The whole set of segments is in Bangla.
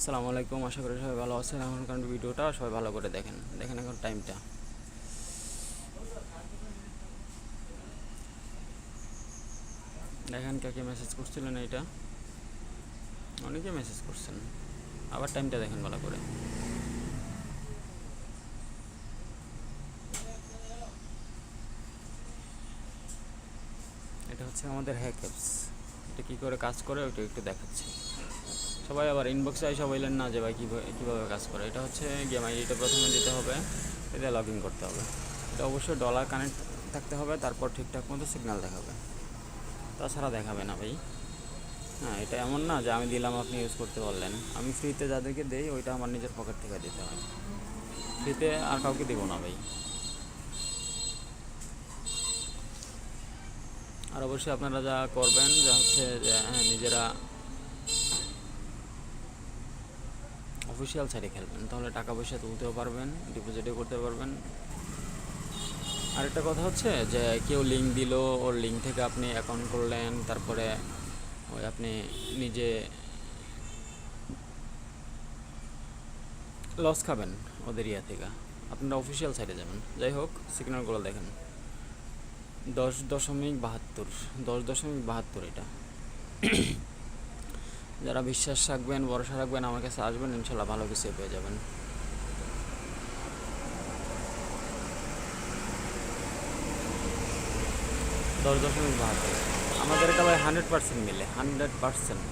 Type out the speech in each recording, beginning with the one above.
আসসালামু আলাইকুম, আশা করি সবাই ভালো আছেন। এখনকার ভিডিওটা সবাই ভালো করে দেখেন। দেখেন এখন টাইমটা দেখেন কাকে মেসেজ করছিলেন এইটা। অনেকে মেসেজ করছেন। আবার টাইমটা দেখেন ভালো করে। এটা হচ্ছে আমাদের হ্যাক অ্যাপস এটা কী করে কাজ করে, ওইটা একটু দেখাচ্ছি। সবাই আবার ইনবক্সে এসে বললেন, না যে ভাই কীভাবে কীভাবে কাজ করে? এটা হচ্ছে গেম আইডিটা প্রথমে দিতে হবে, এটা লগ ইন করতে হবে। এটা অবশ্যই ডলার কানেক্ট থাকতে হবে, তারপর ঠিকঠাক মতো সিগন্যাল দেখাবে। তাছাড়া দেখাবে না ভাই। হ্যাঁ এটা এমন না যে আমি দিলাম, আপনি ইউজ করতে পারলেন। আমি ফ্রিতে যাদেরকে দেই, ওইটা আমার নিজের পকেট থেকে দিতে হয়। ফ্রিতে আর কাউকে দেবো না ভাই। আর অবশ্যই আপনারা যা করবেন, যা হচ্ছে হ্যাঁ নিজেরা অফিসিয়াল সাইডে খেলবেন। তাহলে টাকা পয়সা তুলতেও পারবেন ডিপোজিটও করতে পারবেন। আরেকটা কথা হচ্ছে যে, কেউ লিঙ্ক দিল, ওর লিঙ্ক থেকে আপনি অ্যাকাউন্ট করলেন, তারপরে ওই আপনি নিজে লস খাবেন ওদের ইয়া থেকে। আপনারা অফিসিয়াল সাইডে যাবেন। যাই হোক সিগন্যালগুলো দেখেন। দশ দশমিক বাহাত্তর, দশ দশমিক বাহাত্তর এটা। যারা বিশ্বাস রাখবেন, ভরসা রাখবেন, আমার কাছে আসবেন, ইনশাল্লাহ ভালো কিছু পেয়ে যাবেন। দশ দশমিক বাহাত্তর। আমাদের ভাই হান্ড্রেড পার্সেন্ট মিলে হান্ড্রেড পার্সেন্ট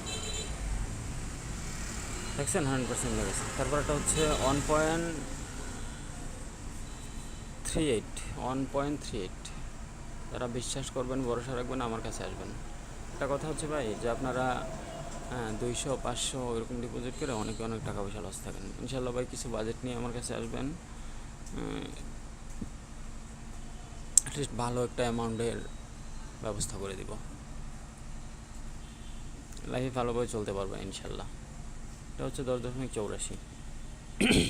দেখছেন? হান্ড্রেড পার্সেন্ট লেগেছে তারপর একটা হচ্ছে one point three eight one point three eight যারা বিশ্বাস করবেন, ভরসা রাখবেন, আমার কাছে আসবেন। একটা কথা হচ্ছে ভাই, যে আপনারা হ্যাঁ দুইশো, পাঁচশো এরকম ডিপোজিট করে অনেকে অনেক টাকা পয়সা লস থাকেন। ইনশাল্লাহ ভাই, কিছু বাজেট নিয়ে আমার কাছে আসবেন। অ্যাটলিস্ট ভালো একটা অ্যামাউন্টের ব্যবস্থা করে দিব। লাইফে ভালোভাবে চলতে পারবেন ইনশাল্লাহ এটা হচ্ছে দশ দশমিক চৌরাশি।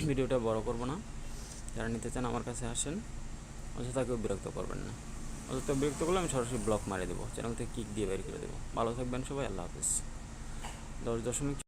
ভিডিওটা বড় করব না। যারা নিতে চান আমার কাছে আসেন। অযথা কেউ বিরক্ত করবেন না। অযথা বিরক্ত করলে আমি সরাসরি ব্লক মারে দেবো। চ্যানেল থেকে কিক দিয়ে বের করে দেবো। ভালো থাকবেন সবাই, আল্লাহ হাফিজ। দশ দশমিক